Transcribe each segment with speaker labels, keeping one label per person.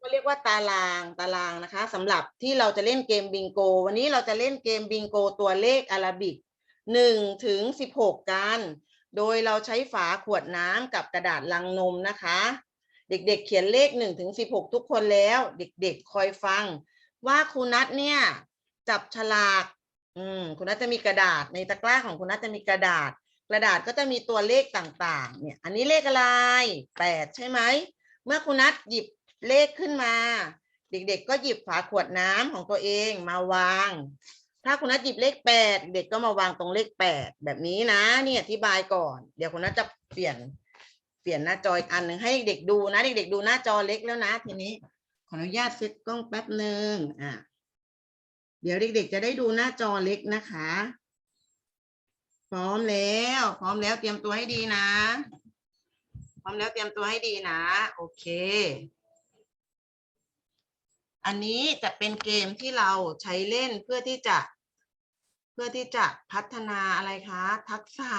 Speaker 1: ก็เรียกว่าตารางตารางนะคะสำหรับที่เราจะเล่นเกมบิงโก วันนี้เราจะเล่นเกมบิงโกตัวเลขอาราบิกหนึ่งถึงสิบหกกัน โดยเราใช้ฝาขวดน้ำกับกระดาษลังนมนะคะ เด็กๆเขียนเลขหนึ่งถึงสิบหกทุกคนแล้ว เด็กๆคอยฟัง ว่าครูนัทเนี่ยจับฉลากอืมคุณนัทจะมีกระดาษในตะกร้าของคุณนัทจะมีกระดาษ กระดาษก็จะมีตัวเลขต่างๆ เนี่ย อันนี้เลขอะไรแปดใช่ไหม เมื่อคุณนัทหยิบเลขขึ้นมา เด็กๆ ก็หยิบฝาขวดน้ำของตัวเองมาวาง ถ้าคุณนัทหยิบเลขแปดเด็กก็มาวางตรงเลขแปดแบบนี้นะนี่อธิบายก่อน เดี๋ยวคุณนัทจะเปลี่ยนเปลี่ยนหน้าจออีกอันหนึ่งให้เด็กๆดูนะ เด็กๆดูหน้าจอเล็กแล้วนะทีนี้ ขออนุญาตเซตกล้องแป๊บหนึ่งอะเดี๋ยวเด็กๆ จะได้ดูหน้าจอเล็กนะคะ พร้อมแล้ว พร้อมแล้วเตรียมตัวให้ดีนะ ร้อมแล้วเตรียมตัวให้ดีนะ โอเค อันนี้จะเป็นเกมที่เราใช้เล่นเพื่อที่จะ เพื่อที่จะพัฒนาอะไรคะ ทักษะ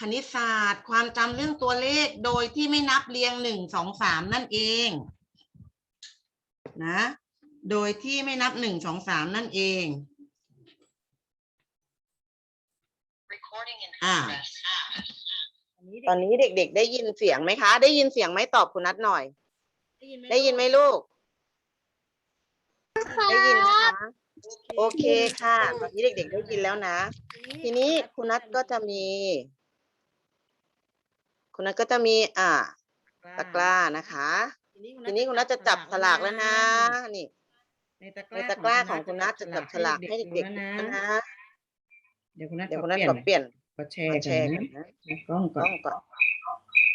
Speaker 1: คณิตศาสตร์ ความจำเรื่องตัวเลขโดยที่ไม่นับเรียงหนึ่งสองสามนั่นเอง นะ โดยที่ไม่นับหนึ่งสองสามนั่นเองอ่า ตอนนี้เด็กๆ ได้ยินเสียงไหมคะ ได้ยินเสียงไหมตอบคุณนัทหน่อย ได้ยินไหมลูก ได้ยินนะคะโอเคค่ะ ตอนนี้เด็ก ๆ ได้ยินแล้วนะ ทีนี้คุณนัทก็จะมี คุณนัทก็จะมี อ่าตะกร้านะคะ ทีนี้คุณนัทจะจับฉลากแล้วนะ นี่
Speaker 2: ในตะก
Speaker 1: ใน
Speaker 2: ร้า
Speaker 1: ตะกร้าของคุณนัทจะจับฉลากให้เด็กๆดูนะ
Speaker 2: เดี๋ยวคุณนัท
Speaker 1: เดี๋ยว
Speaker 2: ข
Speaker 1: คุ
Speaker 2: อ
Speaker 1: ณนัท
Speaker 2: เปลี่ย
Speaker 1: ขอน เปลี่ยน
Speaker 2: ขอแช
Speaker 1: มา
Speaker 2: ร์
Speaker 1: แช
Speaker 2: กัน
Speaker 1: ร์กัน
Speaker 2: นะ
Speaker 1: นะ
Speaker 2: ในกล้องก่
Speaker 1: ต้
Speaker 2: อ
Speaker 1: อนงก่อน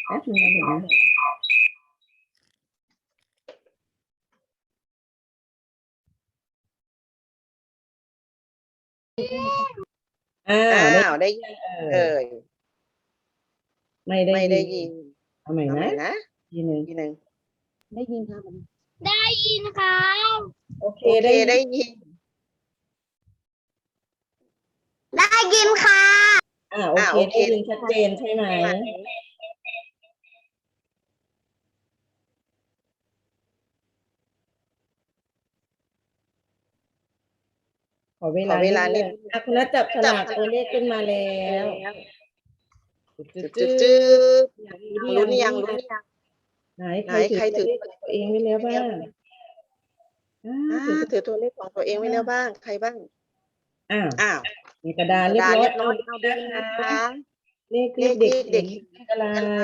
Speaker 2: แป๊บนึงนะเดี๋ยวนะอ้า
Speaker 1: อ้าววได้ยิน
Speaker 2: เออ
Speaker 1: เอ่ย
Speaker 2: ไม่ได้
Speaker 1: ไม่ได้ยิน
Speaker 2: เอาใหม่
Speaker 1: เอาใหม่
Speaker 2: นะ
Speaker 1: นะ
Speaker 2: ทีหนึ่ง
Speaker 1: ทีหนึ่ง
Speaker 2: ได้ยินครับ
Speaker 3: ได้ยินครับ
Speaker 2: โอเค
Speaker 1: โอเค
Speaker 2: ได้ยิน
Speaker 1: ได้ยิน
Speaker 3: ได้ยินค่ะ
Speaker 2: อ่าโอ
Speaker 1: อ่า
Speaker 2: เค
Speaker 1: โอเค
Speaker 2: ได้ยินชัดเจนใช่ไหมขอเว
Speaker 1: ข
Speaker 2: ลา
Speaker 1: อเวลานิด
Speaker 2: นึงอะคุณนัทจับฉลากตัวเลขขึ้นมาแล้วจุด
Speaker 1: จืด
Speaker 2: ๆ
Speaker 1: จืด
Speaker 2: ๆ
Speaker 1: รู้นี่ยังรู้นี่ยัง
Speaker 2: ไหน
Speaker 1: ไหนใครถือ
Speaker 2: ตัวเลขของตัวเองไว้แล้วบ้างอ่า
Speaker 1: อ่า
Speaker 2: ถือ
Speaker 1: ถือตัวเลขของตัวเองไว้แล้วบ้าง ใครบ้าง
Speaker 2: อ้าว
Speaker 1: อ้าว
Speaker 2: มีกระดานเรียบร้อย
Speaker 1: เรียบร้อย
Speaker 2: เอา
Speaker 1: เอา
Speaker 2: ด้
Speaker 1: ด้
Speaker 2: ว
Speaker 1: วยย
Speaker 2: นะ
Speaker 1: นะคะ
Speaker 2: เลข
Speaker 1: เล
Speaker 2: เล
Speaker 1: ข
Speaker 2: ขเด็ก
Speaker 1: ที่เด็ก
Speaker 2: เลขอะไร
Speaker 1: อะไร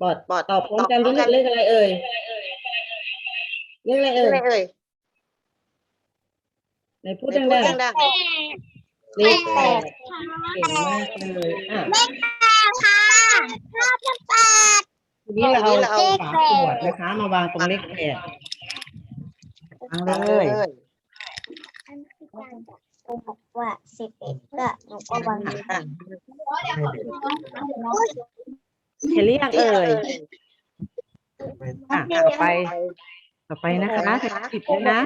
Speaker 2: บอด
Speaker 1: บอด
Speaker 2: ตอบพร้อม
Speaker 1: ตอบ
Speaker 2: กัน
Speaker 1: พร้
Speaker 2: ทุ
Speaker 1: อกม
Speaker 2: ค
Speaker 1: กัน
Speaker 2: นเลขอะไรเอ่ยเลขอะไร
Speaker 1: เล
Speaker 2: เอ่
Speaker 1: ข
Speaker 2: ย
Speaker 1: อะไรเอ่ย
Speaker 2: ในพูด
Speaker 1: ไหน
Speaker 2: ดัง
Speaker 1: พูดดัง
Speaker 2: ๆเลขแปดเก่งมากเลยอะ
Speaker 3: ค่ะรอบที่แปด
Speaker 2: ทีนี้เรา
Speaker 1: ทีนี้เรา
Speaker 2: เอา
Speaker 1: เอา
Speaker 2: ฝาขวดนะคะ มาวางตรงเลขแปดเอา
Speaker 1: ๆ
Speaker 2: เล
Speaker 1: เลยย
Speaker 3: อัน คือการแบบโกหกว่าสิบเอ็ดก็หนูก็วางเลย
Speaker 1: อะ
Speaker 2: เห็นหรือยังเอ่ยอะต่อไป ต่อไปนะคะสิบเลยนะ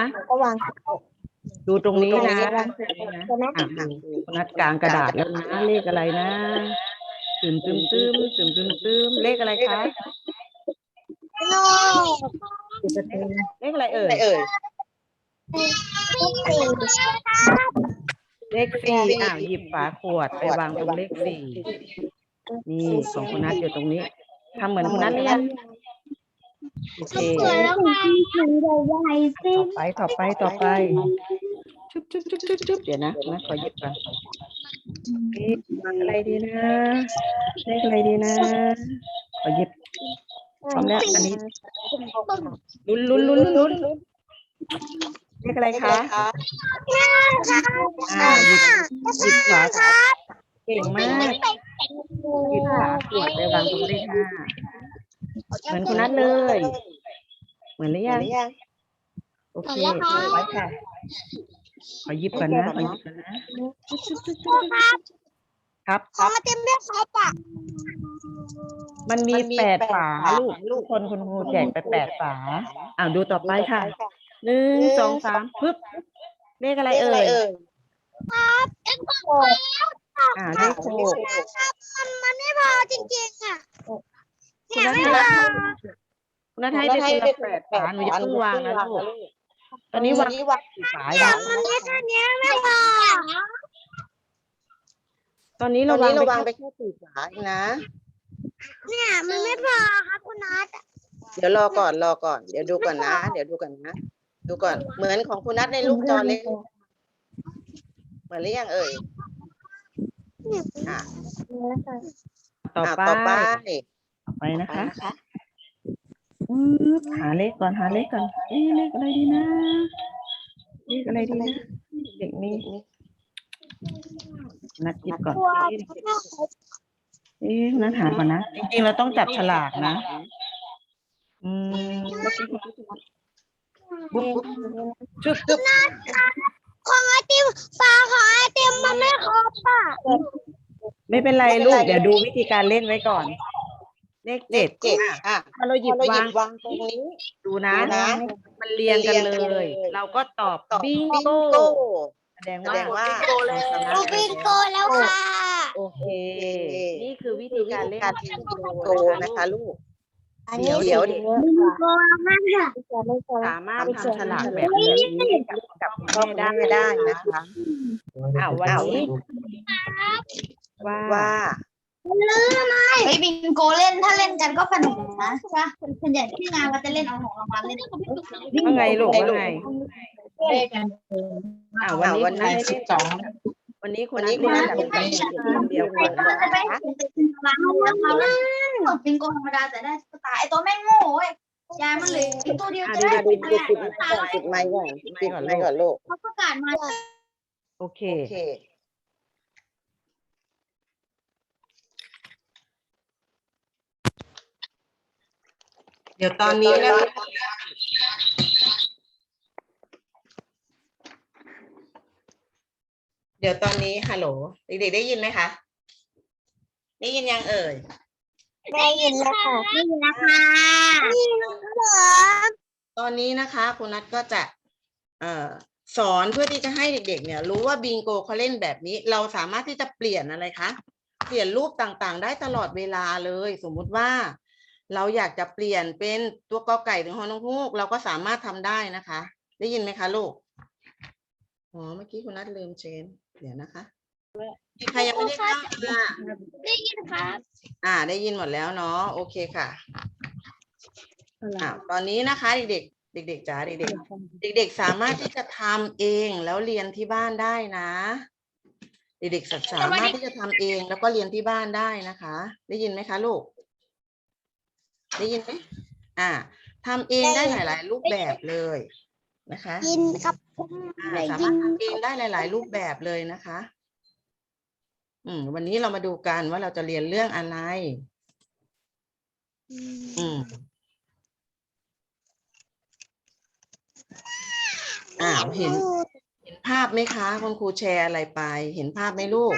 Speaker 2: นะ
Speaker 3: หนูก็วางสิบหก
Speaker 2: ดูตรงนี้นะ
Speaker 3: ใช่ไหม
Speaker 2: อะดูนัดกลางกระดาษแล้วนะ เลขอะไรนะตึมตึมตึมตึมตึมตึมเลขอะไรคะ
Speaker 3: โล
Speaker 2: เลขอะไรเอ่
Speaker 1: อะไร
Speaker 2: ย
Speaker 1: เอ่ย
Speaker 3: สี่
Speaker 2: เลขสี่อะหยิบฝาขวดไปวางตรงเลขสี่นี่ของคุณนัทอยู่ตรงนี้ทำเหมือนคุณนัทเลยงโอเค
Speaker 3: สวยแล้วค่ะถึงใหญ่ๆสิ
Speaker 2: ต่อไปต่อไปต่อไปชุบชุบชุบชุบชุบเดี๋ยวนะนะขอหยิบก่อนเลขอะไรดีนะเลขอะไรดีนะ ขอหยิบพร้อมแล้วอันนี้ลุ้นลุ้นลุ้นลุ้น เลขอะไรคะอ่าหยิบหยิบฝาเก่งมากหยิบฝาขวดไปวางตรงเลขห้าเหมือนคุณนัทเลย เหมือนหรือ
Speaker 1: เห็
Speaker 2: ยั
Speaker 1: น
Speaker 2: ง
Speaker 1: หรือยัง
Speaker 2: โอเคไว้ค่ะขอหยิบก่อนนะขอหยิบก่อนนะครับ
Speaker 3: ขอมาเต็มด้วยครับอะ
Speaker 2: มันมี
Speaker 1: มันมี
Speaker 2: แปด
Speaker 1: แปด
Speaker 2: ฝา
Speaker 1: ฝา
Speaker 2: ลูกลูกคนคุณครูแจกไปแปดฝาอ้าวดูต่อไปค่ะ หนึ่งสองสามปึ๊บเลขอะไร
Speaker 1: เลขอะไร
Speaker 2: เอ่ย
Speaker 1: เอ่ย
Speaker 3: เอ็งบอก
Speaker 2: อ่าเลขหก
Speaker 3: ครับมันมันไม่พอจริงๆอะ
Speaker 2: คุณนัท
Speaker 3: ไม่
Speaker 2: ให้
Speaker 3: พอ
Speaker 2: คุณนัทให้ไปคนละแปดฝาหนูอย่าเพิ่งวางนะลูกตอนนี้วางวางกี่ฝาอยู่
Speaker 3: มันแค่นี้ไม่พอ
Speaker 2: ตอนนี้
Speaker 1: ตอ
Speaker 2: เรา
Speaker 1: น
Speaker 2: วา
Speaker 1: นี้
Speaker 2: ง
Speaker 1: เรา
Speaker 2: ไป
Speaker 1: วาง
Speaker 2: แค่
Speaker 1: ไปแค่สี่ฝาเองนะ
Speaker 3: เนี่ยมันไม่พอครับคุณนัท
Speaker 1: เดี๋ยวรอก่อนรอก่อน เดี๋ยวดูก่อนนะ เดี๋ยวดูก่อนนะ ดูก่อน เหมือนของคุณนัทในลูกจอเล็ก เหมือนหรือยังเอ่ยอะ
Speaker 2: ต่อ
Speaker 1: อะ
Speaker 2: ไป
Speaker 1: ต่อไป
Speaker 2: ต่อไปนะ
Speaker 1: ไป
Speaker 2: คะ
Speaker 1: นะคะ
Speaker 2: อืมหาเลขก่อนหาเลขก่อนเอ๊ะเลขอะไรดีนะ เลขอะไรดีนะเด็กนี่นัดจิบก่อน
Speaker 3: กลัว
Speaker 2: เอ๊ะนัดหาก่อนนะ จริงๆเราต้องจับฉลากนะ อืม เมื่อกี้คุณบุ๊บบุ๊บชุบ
Speaker 3: ของไอติมฝาของไอติมมันไม่ครบอะ
Speaker 2: ไม่เป็นไรลูก เดี๋ยวดูวิธีการเล่นไว้ก่อน เลข
Speaker 1: เล
Speaker 2: เจ็ด
Speaker 1: ขเจ็ดอะ
Speaker 2: ถ้าเราหยิบ
Speaker 1: พอเราหยิ
Speaker 2: วาง
Speaker 1: บวางตรงนี้
Speaker 2: ดูนะ
Speaker 1: ดูนะ
Speaker 2: มันเรียงกัน
Speaker 1: มันเรียงกัน
Speaker 2: เล
Speaker 1: เลยย
Speaker 2: เราก็ตอบ
Speaker 1: ตอบ
Speaker 2: บิง
Speaker 1: บิง
Speaker 2: โก้
Speaker 1: โก้
Speaker 2: แสดง
Speaker 1: แส
Speaker 2: ว่า
Speaker 1: ดงว่า
Speaker 3: ดูบิงโกแล้วค่ะ
Speaker 2: โอเค นี่คือวิธีการเล่น
Speaker 1: การ
Speaker 2: บิ
Speaker 1: เล่น
Speaker 2: ง
Speaker 1: บิง
Speaker 2: โก
Speaker 1: โกนะคะลูก
Speaker 3: อันนี้
Speaker 1: เดี๋ยว
Speaker 3: บิงโกแล้วค่ะ
Speaker 2: สามารถทำฉลากแบบนี้กับกับคุณ
Speaker 1: พ่อ
Speaker 2: แม่
Speaker 1: คุณ
Speaker 2: ได้
Speaker 1: แม่ได้
Speaker 2: นะ
Speaker 1: นะคะ
Speaker 2: อ้าววันนี้ว่า
Speaker 1: ว่า
Speaker 4: เฮ้ยบิงโกเล่นถ้าเล่นกันก็สนุกนะใช่ปะส่วนใหญ่ที่งานก็จะเล่นเอาของรางวัลเล่น
Speaker 2: ว่าไงลูกว่าไง
Speaker 4: เล่นกัน
Speaker 2: อ้าววันนี้
Speaker 1: วันนี้
Speaker 2: คุณนัท
Speaker 4: สิบสอง
Speaker 2: วันนี้คุณ
Speaker 1: วัน
Speaker 2: นั
Speaker 1: นี้
Speaker 2: ท
Speaker 1: คุณนัท
Speaker 2: เล่นกับคนเดียวก่อนนะ
Speaker 4: จะไปเป็นรางวัลแล้วเขาเล่นบิงโกธรรมดาแต่ได้ตุ๊กตาไอตัวแม่งโง่เว้ยยายมันเหลยตัวเดียว
Speaker 2: อะ
Speaker 4: จะ
Speaker 2: ดู
Speaker 4: ได้
Speaker 2: ดู
Speaker 1: ปิด
Speaker 2: ดู
Speaker 1: ปิดปิดไมค์ก่อนปิดไมค์ก่อนปิดไมค์ก่อนลูก
Speaker 4: เขาประกาศมา
Speaker 2: โอเค
Speaker 1: โอเคเดี๋ยวตอนนี้นะ เดี๋ยวตอนนี้ฮัลโหลเด็กๆได้ยินไหมคะได้ยินยังเอ่ย
Speaker 3: ได้ยินแล้วค่ะได้ยินแล้วค่ะนี่นะคะ
Speaker 1: ตอนนี้นะคะคุณนัทก็จะเอ่อสอนเพื่อที่จะให้เด็ก ๆ เนี่ย รู้ว่าบิงโกเขาเล่นแบบนี้ เราสามารถที่จะเปลี่ยนอะไรคะเปลี่ยนรูปต่างๆ ได้ตลอดเวลาเลย สมมุติว่า เราอยากจะเปลี่ยนเป็นตัวกอไก่ถึงฮอนกฮูกเราก็สามารถทำได้นะคะ ได้ยินไหมคะลูก อ๋อ เมื่อกี้คุณนัทลืมเชน เดี๋ยวนะคะมีใครยังไม่ได้เข้าอะ
Speaker 3: ได้ยินครับ
Speaker 1: อ่า ได้ยินหมดแล้วเนาะ โอเคค่ะอ่าตอนนี้นะคะเด็กๆ เด็กๆจ๋าเด็กๆ เด็ก ๆ สามารถที่จะทำเองแล้วเรียนที่บ้านได้นะ เด็กๆสามารถที่จะทำเองแล้วก็เรียนที่บ้านได้นะคะ ได้ยินไหมคะลูก ได้ยินไหมอ่าทำเองได้หลาย ๆ รูปแบบเลย นะคะ
Speaker 3: ยินครับ
Speaker 1: อ่า
Speaker 3: ได้
Speaker 1: สา
Speaker 3: ยิ
Speaker 1: มาร
Speaker 3: น
Speaker 1: ถทำเองได้หลาย ๆ รูปแบบเลยนะคะ อืม วันนี้เรามาดูกันว่าเราจะเรียนเรื่องอะไร อืม อ้าวเห็น เห็นภาพไหมคะ คุณครูแชร์อะไรไป เห็นภาพไหมลูก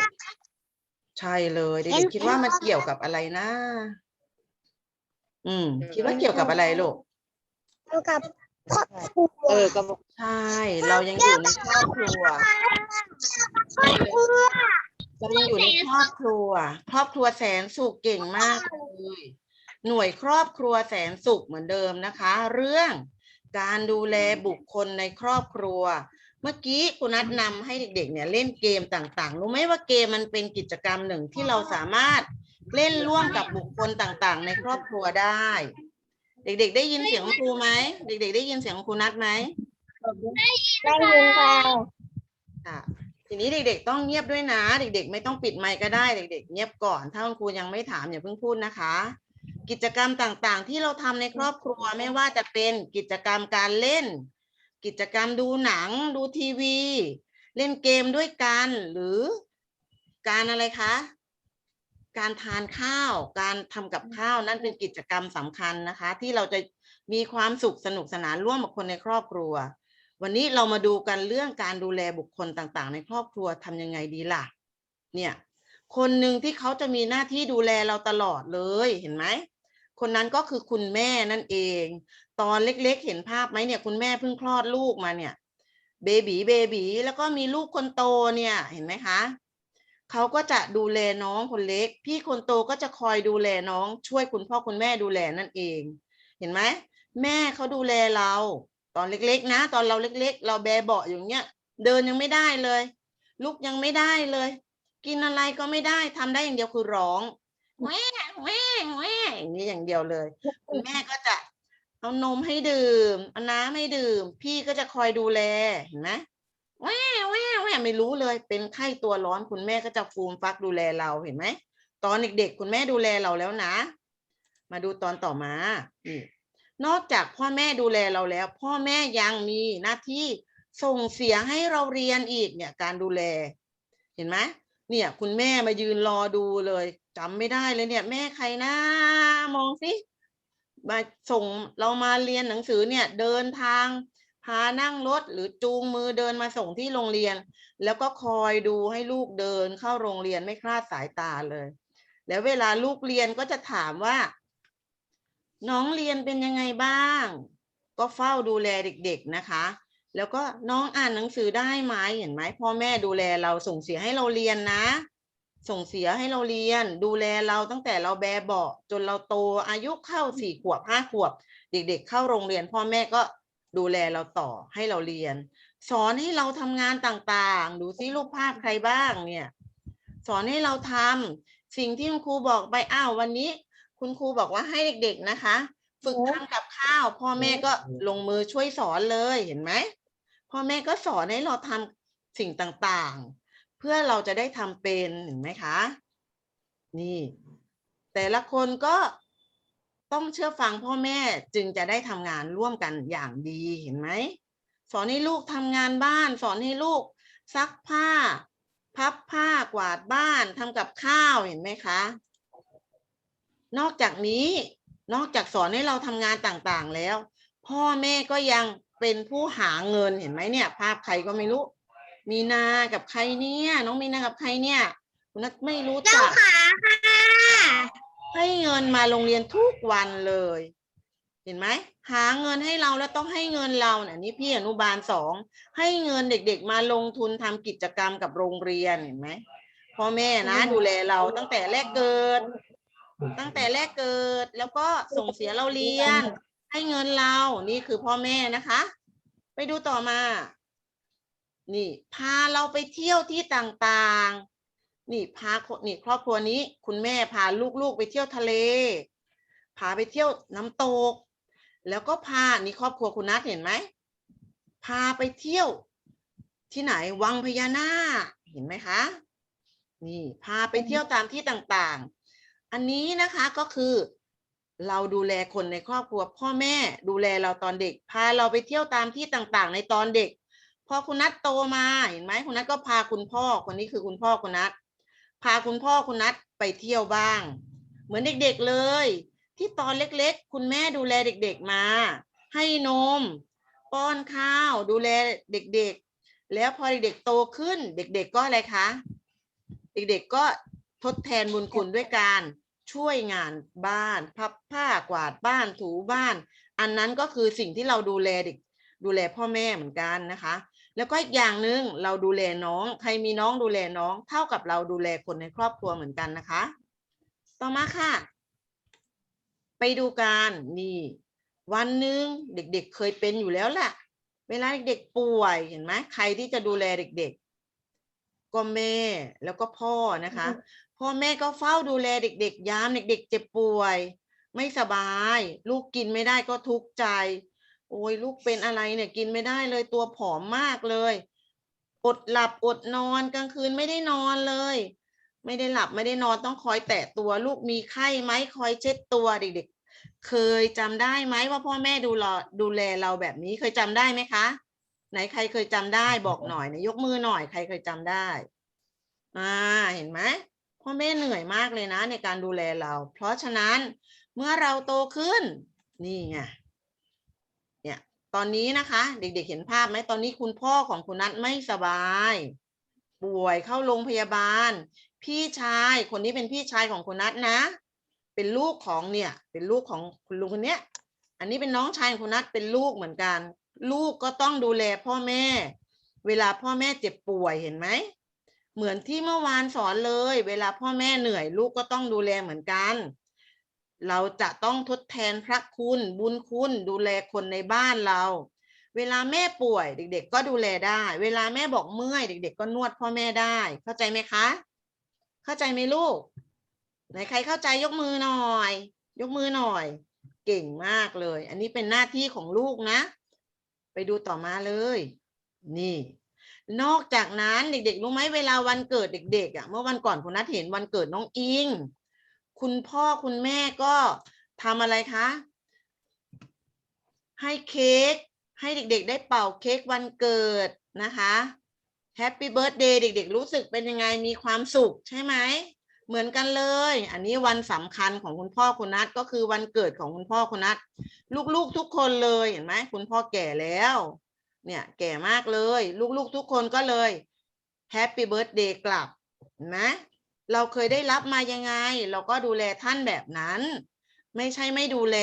Speaker 1: ใช่เลยเด็กๆคิดว่ามันเกี่ยวกับอะไรนะ อืม คิดว่าเกี่ยวกับอะไรลูก
Speaker 3: เกี่ยวกับ ครอบครัว
Speaker 1: เออก็บอกใช่ เรายังอยู่ในครอบครัว
Speaker 3: ครอบครัว
Speaker 1: เรายังอยู่ในครอบครัว ครอบครัวแสนสุขเก่งมากเลยหน่วยครอบครัวแสนสุขเหมือนเดิมนะคะ เรื่องการดูแลบุคคลในครอบครัว เมื่อกี้คุณนัทนำให้เด็กๆ เนี่ยเล่นเกมต่างๆ รู้ไหมว่าเกมมันเป็นกิจกรรมหนึ่งที่เราสามารถเล่นร่วมกับบุคคลต่างๆ ในครอบครัวได้ เด็กๆ ได้ยินเสียงของครูไหมเด็ก ๆ ได้ยินเสียงของครูนัทไหม
Speaker 3: ได้ยินค่ะ
Speaker 1: ค่ะทีนี้เด็ก ๆ ต้องเงียบด้วยนะ เด็ก ๆ ไม่ต้องปิดไมค์ก็ได้เด็ก ๆ เงียบก่อนถ้าคุณครูยังไม่ถามอย่าเพิ่งพูดนะคะ กิจกรรมต่างๆ ที่เราทำในครอบครัวไม่ว่าจะเป็นกิจกรรมการเล่น กิจกรรมดูหนังดูทีวี เล่นเกมด้วยกันหรือการอะไรคะ การทานข้าว การทำกับข้าวนั่นเป็นกิจกรรมสำคัญนะคะ ที่เราจะมีความสุขสนุกสนานร่วมกับคนในครอบครัว วันนี้เรามาดูกันเรื่องการดูแลบุคคลต่างๆ ในครอบครัวทำยังไงดีล่ะ เนี่ย คนหนึ่งที่เขาจะมีหน้าที่ดูแลเราตลอดเลยเห็นไหมคนนั้นก็คือคุณแม่นั่นเอง ตอนเล็กๆ เห็นภาพไหมเนี่ย คุณแม่เพิ่งคลอดลูกมาเนี่ยเบบีเบบีแล้วก็มีลูกคนโตเนี่ย เห็นไหมคะ เขาก็จะดูแลน้องคนเล็ก พี่คนโตก็จะคอยดูแลน้อง ช่วยคุณพ่อคุณแม่ดูแลนั่นเอง เห็นไหมแม่เขาดูแลเรา ตอนเล็กๆ นะ ตอนเราเล็ก ๆ เราแบเบาะอย่างเงี้ย เดินยังไม่ได้เลย ลุกยังไม่ได้เลย กินอะไรก็ไม่ได้ทำได้อย่างเดียวคือร้องแหว่แหว่แหว่อย่างนี้อย่างเดียวเลยคุณแม่ก็จะเอานมให้ดื่มเอาน้ำให้ดื่ม พี่ก็จะคอยดูแลเห็นไหม แหว่แหว่แหว่ไม่รู้เลย เป็นไข้ตัวร้อนคุณแม่ก็จะฟูมฟักดูแลเราเห็นไหมตอนเด็กๆ คุณแม่ดูแลเราแล้วนะ มาดูตอนต่อมานี่นอกจากพ่อแม่ดูแลเราแล้ว พ่อแม่ยังมีหน้าที่ส่งเสียให้เราเรียนอีกเนี่ยการดูแล เห็นไหมเนี่ย คุณแม่มายืนรอดูเลยจำไม่ได้เลยเนี่ย แม่ใครนะมองสิมาส่งเรามาเรียนหนังสือเนี่ย เดินทาง พานั่งรถหรือจูงมือเดินมาส่งที่โรงเรียน แล้วก็คอยดูให้ลูกเดินเข้าโรงเรียนไม่คลาดสายตาเลย แล้วเวลาลูกเรียนก็จะถามว่า น้องเรียนเป็นยังไงบ้าง ก็เฝ้าดูแลเด็ก ๆนะคะ แล้วก็น้องอ่านหนังสือได้ไหมเห็นไหมพ่อแม่ดูแลเราส่งเสียให้เราเรียนนะ ส่งเสียให้เราเรียน ดูแลเราตั้งแต่เราแบเบาะจนเราโตอายุเข้าสี่ขวบห้าขวบ เด็ก ๆ เข้าโรงเรียน พ่อแม่ก็ ดูแลเราต่อให้เราเรียน สอนให้เราทำงานต่างๆ ดูซิรูปภาพใครบ้างเนี่ย สอนให้เราทำสิ่งที่คุณครูบอกไปอ้าววันนี้ คุณครูบอกว่าให้เด็ก ๆนะคะ ฝึกทำกับข้าว พ่อแม่ก็ลงมือช่วยสอนเลยเห็นไหมพ่อแม่ก็สอนให้เราทำสิ่งต่างๆ เพื่อเราจะได้ทำเป็นเห็นไหมคะ นี่ แต่ละคนก็ ต้องเชื่อฟังพ่อแม่จึงจะได้ทำงานร่วมกันอย่างดีเห็นไหมสอนให้ลูกทำงานบ้าน สอนให้ลูกซักผ้า พับผ้ากวาดบ้านทำกับข้าวเห็นไหมคะ นอกจากนี้นอกจากสอนให้เราทำงานต่างๆแล้ว พ่อแม่ก็ยังเป็นผู้หาเงินเห็นไหมเนี่ย ภาพใครก็ไม่รู้ มีนากับใครเนี่ย น้องมีนากับใครเนี่ยคุณนัทไม่รู้จักเจ้า
Speaker 3: ขาค่ะ
Speaker 1: ให้เงินมาโรงเรียนทุกวันเลย เห็นไหมหาเงินให้เราแล้วต้องให้เงินเราเนี่ยนี่พี่อนุบาลสองให้เงินเด็กๆ มาลงทุนทำกิจกรรมกับโรงเรียนเห็นไหมพ่อแม่นะ ดูแลเราตั้งแต่แรกเกิด ตั้งแต่แรกเกิดแล้วก็ส่งเสียเราเรียน ให้เงินเรานี่คือพ่อแม่นะคะ ไปดูต่อมา นี่ พาเราไปเที่ยวที่ต่างๆ นี่พานนี่ครอบครัวนี้คุณแม่พาลูกๆไปเที่ยวทะเล พาไปเที่ยวน้ำตก แล้วก็พานี่ครอบครัวคุณนัทเห็นไหมพาไปเที่ยวที่ไหนวังพญานาคเห็นไหมคะนี่พาไปเที่ยวตามที่ต่างๆ อันนี้นะคะก็คือเราดูแลคนในครอบครัว พ่อแม่ดูแลเราตอนเด็ก พาเราไปเที่ยวตามที่ต่างๆ ในตอนเด็ก พอคุณนัทโตมาเห็นไหมคุณนัทก็พาคุณพ่อคนนี้คือคุณพ่อคุณนัท พาคุณพ่อคุณนัทไปเที่ยวบ้าง เหมือนเด็กๆเลย ที่ตอนเล็กๆ คุณแม่ดูแลเด็กๆมา ให้นม ป้อนข้าวดูแลเด็กๆ แล้วพอเด็กๆโตขึ้น เด็กๆก็อะไรคะเด็กๆก็ทดแทนบุญคุณด้วยการช่วยงานบ้าน พับผ้ากวาดบ้านถูบ้าน อันนั้นก็คือสิ่งที่เราดูแลเด็กดูแลพ่อแม่เหมือนกันนะคะ แล้วก็อีกอย่างหนึ่งเราดูแลน้อง ใครมีน้องดูแลน้อง เท่ากับเราดูแลคนในครอบครัวเหมือนกันนะคะ ต่อมาค่ะ ไปดูกันนี่วันหนึ่งเด็กๆเคยเป็นอยู่แล้วแหละเวลาเด็กๆป่วยเห็นไหมใครที่จะดูแลเด็กๆ ก็แม่แล้วก็พ่อนะคะ พ่อแม่ก็เฝ้าดูแลเด็ก ๆ ยามเด็ก ๆ เจ็บป่วย ไม่สบาย ลูกกินไม่ได้ก็ทุกข์ใจ โอ้ยลูกเป็นอะไรเนี่ยกินไม่ได้เลยตัวผอมมากเลย อดหลับอดนอนกลางคืนไม่ได้นอนเลย ไม่ได้หลับไม่ได้นอนต้องคอยแตะตัว ลูกมีไข้ไหมคอยเช็ดตัวเด็กๆ เคยจำได้ไหมว่าพ่อแม่ดูแลดูแลเราแบบนี้เคยจำได้ไหมคะ ไหนใครเคยจำได้บอกหน่อยไหนยกมือหน่อยใครเคยจำได้ อ่าเห็นไหมพ่อแม่เหนื่อยมากเลยนะในการดูแลเรา เพราะฉะนั้นเมื่อเราโตขึ้นนี่ไง ตอนนี้นะคะ เด็กๆเห็นภาพไหมตอนนี้คุณพ่อของคุณนัทไม่สบาย ป่วยเข้าโรงพยาบาล พี่ชายคนนี้เป็นพี่ชายของคุณนัทนะ เป็นลูกของเนี่ย เป็นลูกของคุณลุงคนเนี้ย อันนี้เป็นน้องชายของคุณนัทเป็นลูกเหมือนกัน ลูกก็ต้องดูแลพ่อแม่ เวลาพ่อแม่เจ็บป่วยเห็นไหมเหมือนที่เมื่อวานสอนเลย เวลาพ่อแม่เหนื่อยลูกก็ต้องดูแลเหมือนกัน เราจะต้องทดแทนพระคุณบุญคุณดูแลคนในบ้านเรา เวลาแม่ป่วยเด็ก ๆ ก็ดูแลได้ เวลาแม่บอกเมื่อยเด็ก ๆ ก็นวดพ่อแม่ได้ เข้าใจไหมคะ เข้าใจไหมลูก ไหนใครเข้าใจยกมือหน่อย ยกมือหน่อย เก่งมากเลย อันนี้เป็นหน้าที่ของลูกนะ ไปดูต่อมาเลย นี่นอกจากนั้นเด็กๆรู้ไหมเวลาวันเกิดเด็กๆอะเมื่อวันก่อนคุณนัทเห็นวันเกิดน้องอิง คุณพ่อคุณแม่ก็ทำอะไรคะ ให้เค้กให้เด็กๆ ได้เป่าเค้กวันเกิดนะคะแฮปปี้เบิร์ a เดย์เด็กๆ รู้สึกเป็นยังไงมีความสุขใช่ไหม เหมือนกันเลย อันนี้วันสำคัญของคุณพ่อคุณนัทก็คือวันเกิดของคุณพ่อคุณนัทลูกๆทุกคนเลยเห็นไหมคุณพ่อแก่แล้ว เนี่ยแก่มากเลย ลูกๆทุกคนก็เลยแฮปปี้เบิร์ a เดย์กลับนไหม เราเคยได้รับมายังไง เราก็ดูแลท่านแบบนั้น ไม่ใช่ไม่ดูแล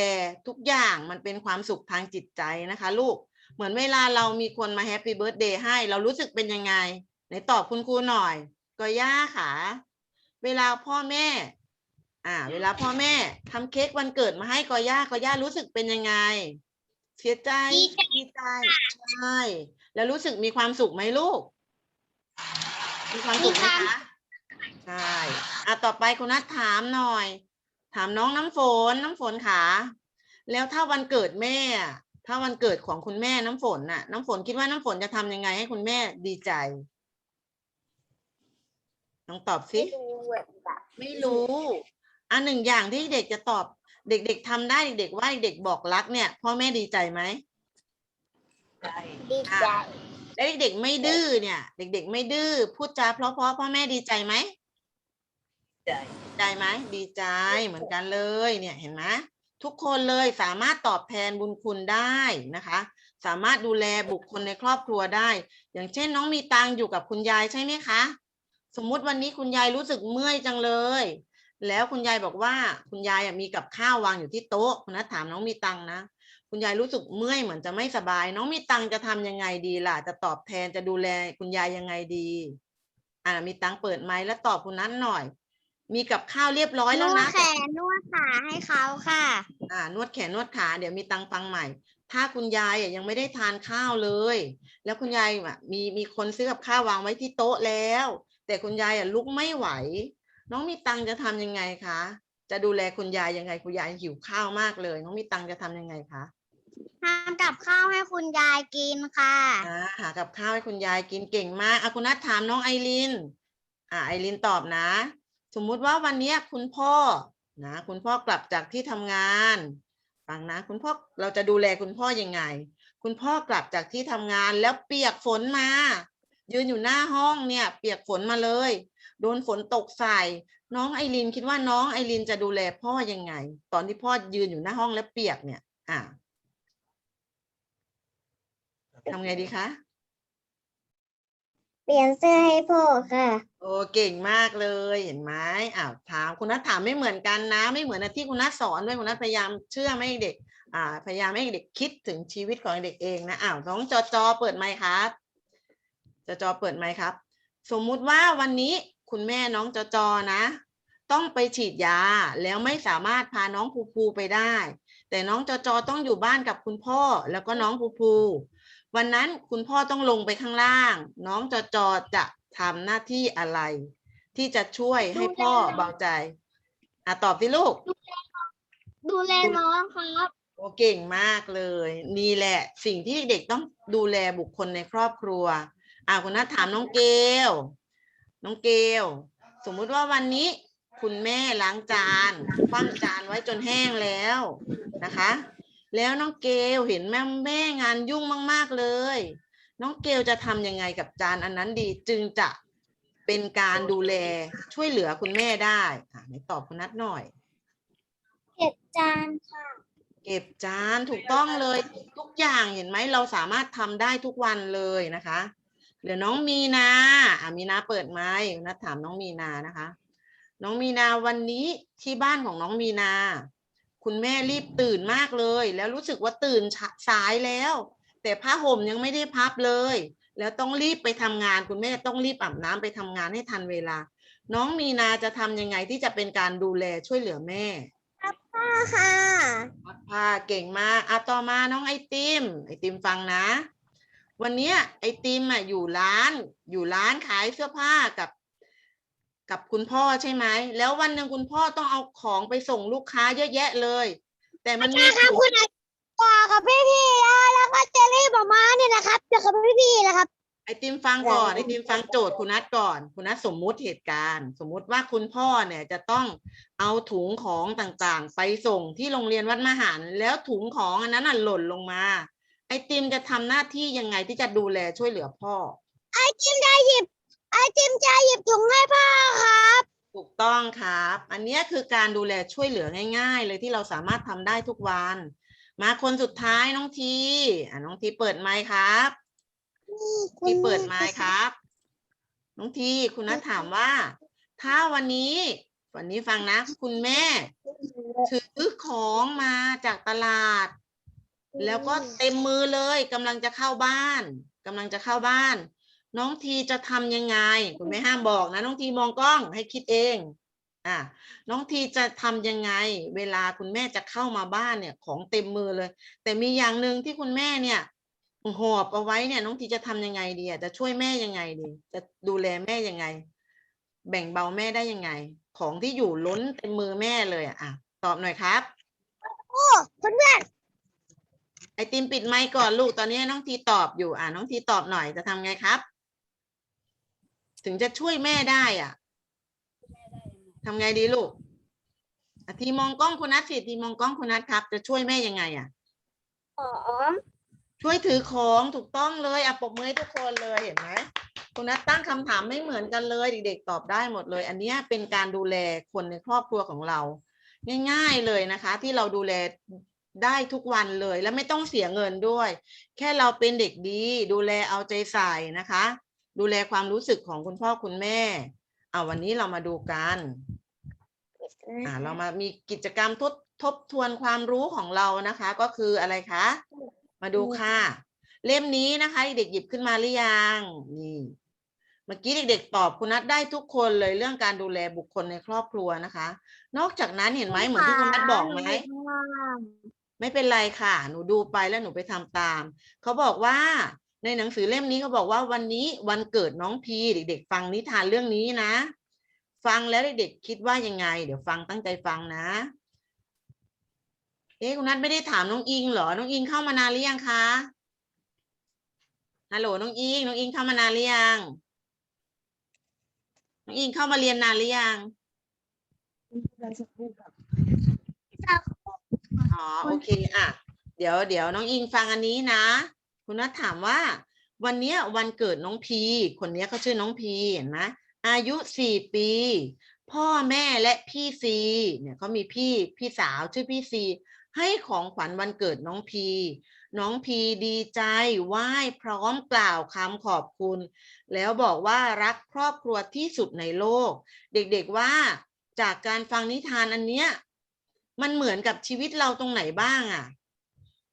Speaker 1: ทุกอย่างมันเป็นความสุขทางจิตใจนะคะ ลูกเหมือนเวลาเรามีคนมาแฮปปี้เบิร์ a เดย์ให้ เรารู้สึกเป็นยังไงไหนตอบคุณครูหน่อย ก็ย่าค่ะ เวลาพ่อแม่ อ่า เวลาพ่อแม่ทำเค้กวันเกิดมาให้กอย่ากอย่ารู้สึกเป็นยังไง เสียใจ
Speaker 4: ดีใจ
Speaker 1: ดีใจใช่แล้วรู้สึกมีความสุขไหมลูก มีความสุขไหมคะ ใช่อะต่อไปคุณนัทถามหน่อย ถามน้องน้ำฝนน้ำฝนขาแล้วถ้าวันเกิดแม่อะถ้าวันเกิดของคุณแม่น้ำฝนน่ะ น้ำฝนคิดว่าน้ำฝนจะทำยังไงให้คุณแม่ดีใจน้องตอบสิ
Speaker 3: ไม่รู้อะแบบ
Speaker 1: ไม่รู้ อันหนึ่งอย่างที่เด็กจะตอบเด็กๆทำได้เด็กๆว่าเด็กบอกรักเนี่ยพ่อแม่ดีใจไหม
Speaker 3: ดีใจ
Speaker 1: แล้วเด็กๆไม่ดื้อเนี่ย เด็ก ๆ ไม่ดื้อพูดจาเพราะๆพ่อแม่ดีใจไหม ใจไหมดีใจเหมือนกันเลยเนี่ยเห็นไหมทุกคนเลยสามารถตอบแทนบุญคุณได้นะคะ สามารถดูแลบุคคลในครอบครัวได้ อย่างเช่นน้องมีตังค์อยู่กับคุณยายใช่ไหมคะ สมมุติวันนี้คุณยายรู้สึกเมื่อยจังเลย แล้วคุณยายบอกว่าคุณยายอะมีกับข้าววางอยู่ที่โต๊ะคุณนัทถามน้องมีตังค์นะคุณยายรู้สึกเมื่อยเหมือนจะไม่สบาย น้องมีตังค์จะทำยังไงดีล่ะ จะตอบแทนจะดูแลคุณยายยังไงดี อ่ามีตังค์เปิดไมค์แล้วตอบคุณนัทหน่อย มีกับข้าวเรียบร้อย
Speaker 3: น
Speaker 1: แล้ว
Speaker 3: วด
Speaker 1: นะ
Speaker 3: แขนนวดขาให้เขาค่ะ
Speaker 1: อ่านวดแขนนวดขาเดี๋ยวมีตังค์ฟังใหม่ ถ้าคุณยายอะยังไม่ได้ทานข้าวเลย แล้วคุณยายอะมีมีคนซื้อกับข้าววางไว้ที่โต๊ะแล้ว แต่คุณยายอะลุกไม่ไหว น้องมีตังค์จะทำยังไงคะจะดูแลคุณยายยังไงคุณยายหิวข้าวมากเลย น้องมีตังค์จะทำยังไงคะ
Speaker 3: ทำกับข้าวให้คุณยายกินค่ะ
Speaker 1: อ่าหากับข้าวให้คุณยายกินเก่งมากอาคุณนัทถามน้องไอรินอ่าไอรินตอบนะ สมมุติว่าวันนี้คุณพ่อนะ คุณพ่อกลับจากที่ทำงานฟังนะ คุณพ่อเราจะดูแลคุณพ่อยังไง คุณพ่อกลับจากที่ทำงานแล้วเปียกฝนมา ยืนอยู่หน้าห้องเนี่ย เปียกฝนมาเลย โดนฝนตกใส่ น้องไอรินคิดว่าน้องไอรินจะดูแลพ่อยังไง ตอนที่พ่อยืนอยู่หน้าห้องแล้วเปียกเนี่ย อ่าทำไงดีคะ
Speaker 3: เปลี่ยนเสื้อให้พ่อค่ะ
Speaker 1: โอ้เก่งมากเลยเห็นไหมอ้าวถามคุณนัทถามไม่เหมือนกันนะ ไม่เหมือนที่คุณนัทสอนด้วยคุณนัทพยายามเชื่อไม่เด็กอ่าพยายามให้เด็กคิดถึงชีวิตของเด็กเองนะอ้าวน้องจอจอเปิดไมค์ครับจอจอเปิดไมค์ครับ สมมุติว่าวันนี้คุณแม่น้องจอจอนะ ต้องไปฉีดยาแล้วไม่สามารถพาน้องภูภูไปได้ แต่น้องจอจอต้องอยู่บ้านกับคุณพ่อแล้วก็น้องภูภูวันนั้นคุณพ่อต้องลงไปข้างล่าง น้องจอจอจะ ทำหน้าที่อะไร ที่จะช่วยให้พ่อเบาใจอะตอบสิลูก
Speaker 3: ดูแลน้องครับ
Speaker 1: โอ้เก่งมากเลย นี่แหละ สิ่งที่เด็กต้องดูแลบุคคลในครอบครัวอ่าคุณนัทถามน้องเกลน้องเกลสมมุติว่าวันนี้คุณแม่ล้างจานคว่ำจานไว้จนแห้งแล้วนะคะ แล้วน้องเกลเห็นแม่แม่งานยุ่งมาก ๆเลย น้องเกลจะทำยังไงกับจานอันนั้นดี จึงจะเป็นการดูแลช่วยเหลือคุณแม่ได้ อะไหนตอบคุณนัทหน่อย
Speaker 3: เก็บจานค่ะ
Speaker 1: เก็บจานถูกต้องเลย ทุกอย่างเห็นไหมเราสามารถทำได้ทุกวันเลยนะคะเดี๋ยวน้องมีนาอะมีนาเปิดไมค์นัดถามน้องมีนานะคะ น้องมีนาวันนี้ที่บ้านของน้องมีนา คุณแม่รีบตื่นมากเลย แล้วรู้สึกว่าตื่นฉะสายแล้ว แต่ผ้าห่มยังไม่ได้พับเลย แล้วต้องรีบไปทำงานคุณแม่ต้องรีบอาบน้ำไปทำงานให้ทันเวลา น้องมีนาจะทำยังไงที่จะเป็นการดูแลช่วยเหลือแม่
Speaker 3: พับผ้าค่ะ
Speaker 1: ซักผ้าเก่งมากอะต่อมาน้องไอติมไอติมฟังนะ วันเนี้ยไอติมอะอยู่ร้าน อยู่ร้านขายเสื้อผ้ากับกับคุณพ่อใช่ไหม แล้ววันหนึ่งคุณพ่อต้องเอาของไปส่งลูกค้าเยอะแยะเลย แต่มันมี
Speaker 3: ครับ
Speaker 1: ถุง
Speaker 3: คุณอา จารย์กับพี่พี่ๆแล้วก็เจลลี่หมามาเนี่ยนะครับเจอกับพี่พี่ๆนะครับ
Speaker 1: ไอติมฟังก่อน
Speaker 3: ได้
Speaker 1: ไอติมฟังโจทย์คุณนัทก่อนคุณนัทสมมุติเหตุการณ์ สมมุติว่าคุณพ่อเนี่ยจะต้องเอาถุงของต่างๆ ไปส่งที่โรงเรียนวัดมหารแล้วถุงของอันนั้นน่ะหล่นลงมา ไอติมจะทำหน้าที่ยังไงที่จะดูแลช่วยเหลือพ่อ
Speaker 3: ไอจิมจะหยิบ ไอจิมจะหยิบถุงให้พ่อครับ
Speaker 1: ถูกต้องครับ อันเนี้ยคือการดูแลช่วยเหลือง่าย ๆ เลยที่เราสามารถทำได้ทุกวัน มาคนสุดท้ายน้องทีอะน้องทีเปิดไมค์ครับทีเปิดไมค์ครับ น้องทีคุณนัทถามว่า ถ้าวันนี้ วันนี้ฟังนะ คุณแม่ ถือของมาจากตลาด แล้วก็เต็มมือเลยกำลังจะเข้าบ้านกำลังจะเข้าบ้าน น้องทีจะทำยังไง คุณไม่ห้ามบอกนะ น้องทีมองกล้องให้คิดเอง อะน้องทีจะทำยังไง เวลาคุณแม่จะเข้ามาบ้านเนี่ยของเต็มมือเลย แต่มีอย่างหนึ่งที่คุณแม่เนี่ยหอบเอาไว้เนี่ยน้องทีจะทำยังไงดีอะจะช่วยแม่ยังไงดี จะดูแลแม่ยังไง แบ่งเบาแม่ได้ยังไง ของที่อยู่ล้นเต็มมือแม่เลยอะอะตอบหน่อยครับ
Speaker 3: โอ้คุณแม่
Speaker 1: ไอติมปิดไมค์ก่อนลูกตอนนี้น้องทีตอบอยู่อ่าน้องทีตอบหน่อยจะทำไงครับ ถึงจะช่วยแม่ได้อะ ทำไงดีลูกอะทีมองกล้องคุณนัทสิทีมองกล้องคุณนัทครับ จะช่วยแม่ยังไงอะ
Speaker 3: อ๋อ
Speaker 1: ช่วยถือของถูกต้องเลยอะปรบมือให้ทุกคนเลยเห็นไหมคุณนัทตั้งคำถามไม่เหมือนกันเลย เด็กๆตอบได้หมดเลย อันเนี้ยเป็นการดูแลคนในครอบครัวของเรา ง่าย ๆเลยนะคะ ที่เราดูแลได้ทุกวันเลยและไม่ต้องเสียเงินด้วย แค่เราเป็นเด็กดี ดูแลเอาใจใส่นะคะ ดูแลความรู้สึกของคุณพ่อคุณแม่เอาวันนี้เรามาดูกัน อ่าเรามามีกิจกรรมทบทบทวนความรู้ของเรานะคะ ก็คืออะไรคะ มาดูค่ะ เล่มนี้นะคะ เด็กๆหยิบขึ้นมาหรือยังนี่เมื่อกี้เด็กๆตอบคุณนัทได้ทุกคนเลยเรื่องการดูแลบุคคลในครอบครัวนะคะ นอกจากนั้นเห็นไหมเหมือนที่คุณนัทบอกไหมไม่เป็นไรค่ะ หนูดูไปแล้วหนูไปทำตาม เขาบอกว่าในหนังสือเล่มนี้เขาบอกว่าวันนี้วันเกิดน้องพีเด็ก ๆ ฟังนิทานเรื่องนี้นะ ฟังแล้วเด็กๆคิดว่ายังไง เดี๋ยวฟังตั้งใจฟังนะ เอ๊ะคุณนัทไม่ได้ถามน้องอิงเหรอ น้องอิงเข้ามานานหรือยังคะฮัลโหลน้องอิงน้องอิงเข้ามานานหรือยังน้องอิงเข้ามาเรียนนานหรือยังอ๋อโอเคอะเดี๋ยวเดี๋ยวน้องอิงฟังอันนี้นะ คุณนัทถามว่า วันเนี้ยวันเกิดน้องพี คนเนี้ยเขาชื่อน้องพีเห็นไหม อายุสี่ปี พ่อแม่และพี่ซีเนี่ยเขามีพี่พี่สาวชื่อพี่ซีให้ของขวัญวันเกิดน้องพี น้องพีดีใจไหว้พร้อมกล่าวคำขอบคุณ แล้วบอกว่ารักครอบครัวที่สุดในโลก เด็กๆว่าจากการฟังนิทานอันเนี้ยมันเหมือนกับชีวิตเราตรงไหนบ้างอะ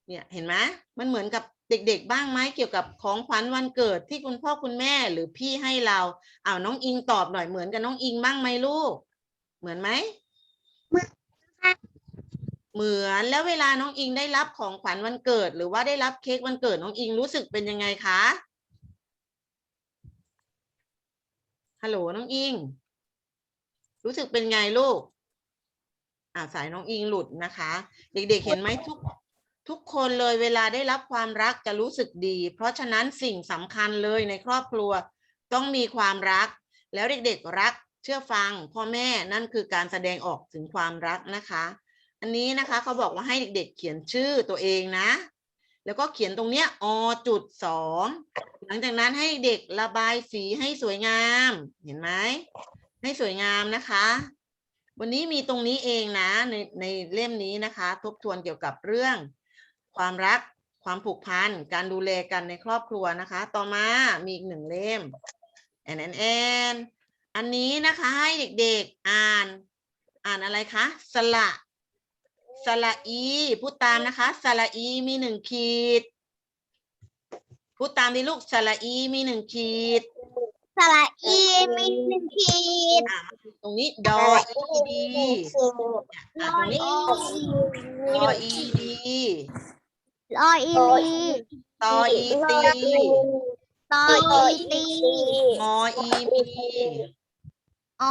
Speaker 1: เนี่ยเห็นไหมมันเหมือนกับ เด็กๆบ้างไหมเกี่ยวกับของขวัญวันเกิดที่คุณพ่อคุณแม่หรือพี่ให้เราอ้าวน้องอิงตอบหน่อยเหมือนกับน้องอิงบ้างไหมลูก เหมือนไหมเหมือนแล้วเวลาน้องอิงได้รับของขวัญวันเกิด หรือว่าได้รับเค้กวันเกิดน้องอิงรู้สึกเป็นยังไงคะฮัลโหลน้องอิง รู้สึกเป็นไงลูกอ่าสายน้องอิงหลุดนะคะ เด็กๆเห็นไหมทุก ทุกคนเลยเวลาได้รับความรักจะรู้สึกดี เพราะฉะนั้นสิ่งสำคัญเลยในครอบครัว ต้องมีความรัก แล้วเด็กๆรักเชื่อฟัง พ่อแม่นั่นคือการแสดงออกถึงความรักนะคะ อันนี้นะคะเขาบอกว่าให้เด็กๆ เขียนชื่อตัวเองนะ แล้วก็เขียนตรงเนี้ยอจุดสองหลังจากนั้นให้เด็กระบายสีให้สวยงาม เห็นไหมให้สวยงามนะคะ วันนี้มีตรงนี้เองนะในในเล่มนี้นะคะ ทบทวนเกี่ยวกับเรื่อง ความรัก ความผูกพัน การดูแลกันในครอบครัวนะคะ ต่อมามีอีกหนึ่งเล่มแอนแอนแอนอันนี้นะคะให้เด็กๆอ่าน อ่านอะไรคะสละสละอีพูดตามนะคะสละอีมีหนึ่งขีดพูดตามดิลูกสละอีมีหนึ่งขีด
Speaker 3: สระอีมีหนึ่งขีด
Speaker 1: อะตรงนี้ดออีดีอะตรงนี้ดออีดี
Speaker 3: ลออีลี
Speaker 1: ตออีตี
Speaker 3: ตออีตี
Speaker 1: มออีมี
Speaker 3: อ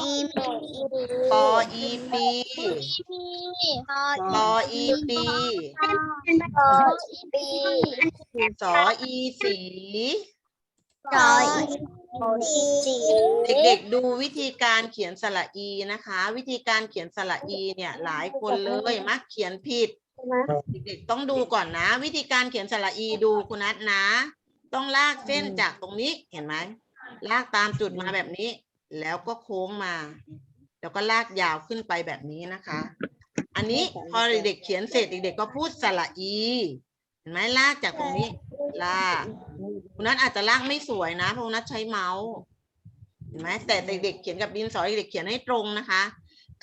Speaker 3: อีมี
Speaker 1: ปออีปี
Speaker 3: พอ
Speaker 1: ปออีปี
Speaker 3: พออีปี
Speaker 1: สออีสี
Speaker 3: จอยสี
Speaker 1: เด็กๆดูวิธีการเขียนสระอีนะคะ วิธีการเขียนสระอีเนี่ยหลายคนเลยมักเขียนผิด เด็กๆต้องดูก่อนนะ วิธีการเขียนสระอีดูคุณนัทนะ ต้องลากเส้นจากตรงนี้เห็นไหมลากตามจุดมาแบบนี้ แล้วก็โค้งมา แล้วก็ลากยาวขึ้นไปแบบนี้นะคะ อันนี้พอเด็กๆเขียนเสร็จเด็กๆก็พูดสระอีเห็นไหมลากจากตรงนี้ลากคุณนัทอาจจะลากไม่สวยนะเพราะคุณนัทใช้เมาส์เห็นไหมแต่เด็กๆเขียนกับดินสอเด็กๆเขียนให้ตรงนะคะ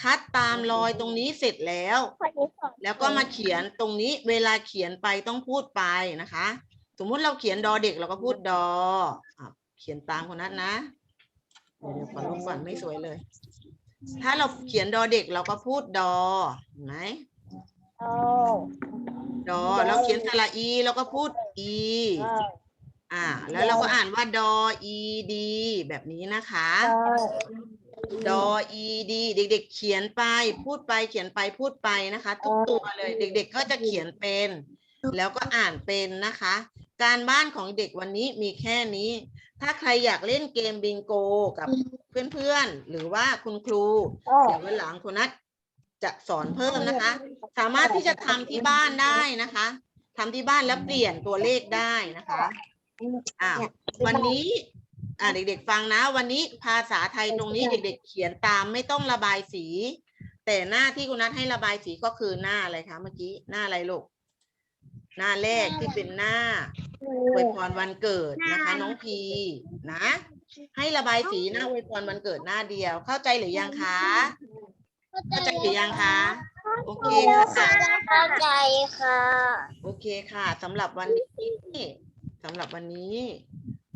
Speaker 1: คัดตามรอยตรงนี้เสร็จแล้ว แล้วก็มาเขียนตรงนี้เวลาเขียนไปต้องพูดไปนะคะ สมมุติเราเขียนดอเด็กเราก็พูดดออเขียนตามคนนั้นนะเดี๋ยวขอลบก่อนไม่สวยเลย ถ้าเราเขียนดอเด็กเราก็พูดดอเห็นไหมดอเราเขียนสระอีเราก็พูดอีอ่า แล้วเราก็อ่านว่าดออีดี แบบนี้นะคะ ดออีดีเด็ก ๆ เขียนไป พูดไปเขียนไปพูดไปนะคะ ทุกตัวเลย เด็ก ๆ ก็จะเขียนเป็น แล้วก็อ่านเป็นนะคะ การบ้านของเด็กวันนี้มีแค่นี้ ถ้าใครอยากเล่นเกมบิงโกกับเพื่อนๆ หรือว่าคุณครู เดี๋ยววันหลังคุณนัทจะสอนเพิ่มนะคะ สามารถที่จะทำที่บ้านได้นะคะ ทำที่บ้านแล้วเปลี่ยนตัวเลขได้นะคะอ่าวันนี้ อ่าเด็กๆฟังนะ วันนี้ภาษาไทยตรงนี้เด็ก ๆ เขียนตามไม่ต้องระบายสี แต่หน้าที่คุณนัทให้ระบายสีก็คือหน้าอะไรคะเมื่อกี้หน้าอะไรลูกหน้าแรกที่เป็นหน้าอวยพรวันเกิดนะคะ น้องพีนะ ให้ระบายสีหน้าอวยพรวันเกิดหน้าเดียว เข้าใจหรือยังคะเข้าใจหรือยังคะโอเคค่ะ
Speaker 3: เข้าใจค่ะ
Speaker 1: โอเคค่ะสำหรับวันนี้สำหรับวันนี้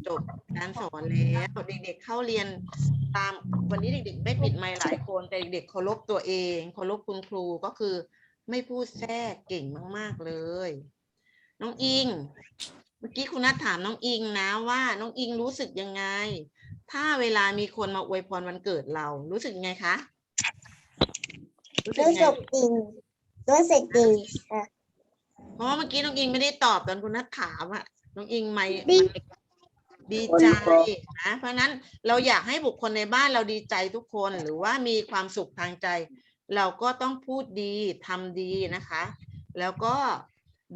Speaker 1: จบการสอนแล้วเด็กๆเข้าเรียนตามวันนี้เด็ก ๆ ไม่ปิดไมค์หลายคนแต่เด็กๆเคารพตัวเองเคารพคุณครูก็คือ ไม่พูดแทรกเก่งมากๆเลย น้องอิง เมื่อกี้คุณนัทถามน้องอิงนะว่าน้องอิงรู้สึกยังไง ถ้าเวลามีคนมาอวยพรวันเกิดเรา รู้สึกยังไงคะรู้สึก
Speaker 3: รู้
Speaker 1: ไง
Speaker 3: สึกดีรู้สึกดีค่ะ
Speaker 1: เพราะว่าเมื่อกี้น้องอิงไม่ได้ตอบตอนคุณนัทถามอะน้องอิงไม่
Speaker 3: ดี
Speaker 1: ดีใจนะเพราะฉะนั้นเราอยากให้บุคคลในบ้านเราดีใจทุกคนหรือว่ามีความสุขทางใจ เราก็ต้องพูดดีทำดีนะคะ แล้วก็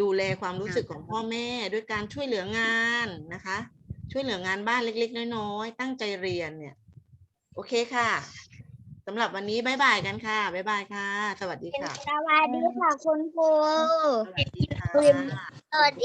Speaker 1: ดูแลความรู้สึกของพ่อแม่ด้วยการช่วยเหลืองานนะคะ ช่วยเหลืองานบ้านเล็ก ๆ น้อยๆตั้งใจเรียนเนี่ย โอเคค่ะสำหรับวันนี้บายบายกันค่ะบายบายค่ะ สวัสดีค่ะ
Speaker 3: สวัสดีค่ะคุณครู
Speaker 1: สวัสดีค่ะ
Speaker 3: สวัสดี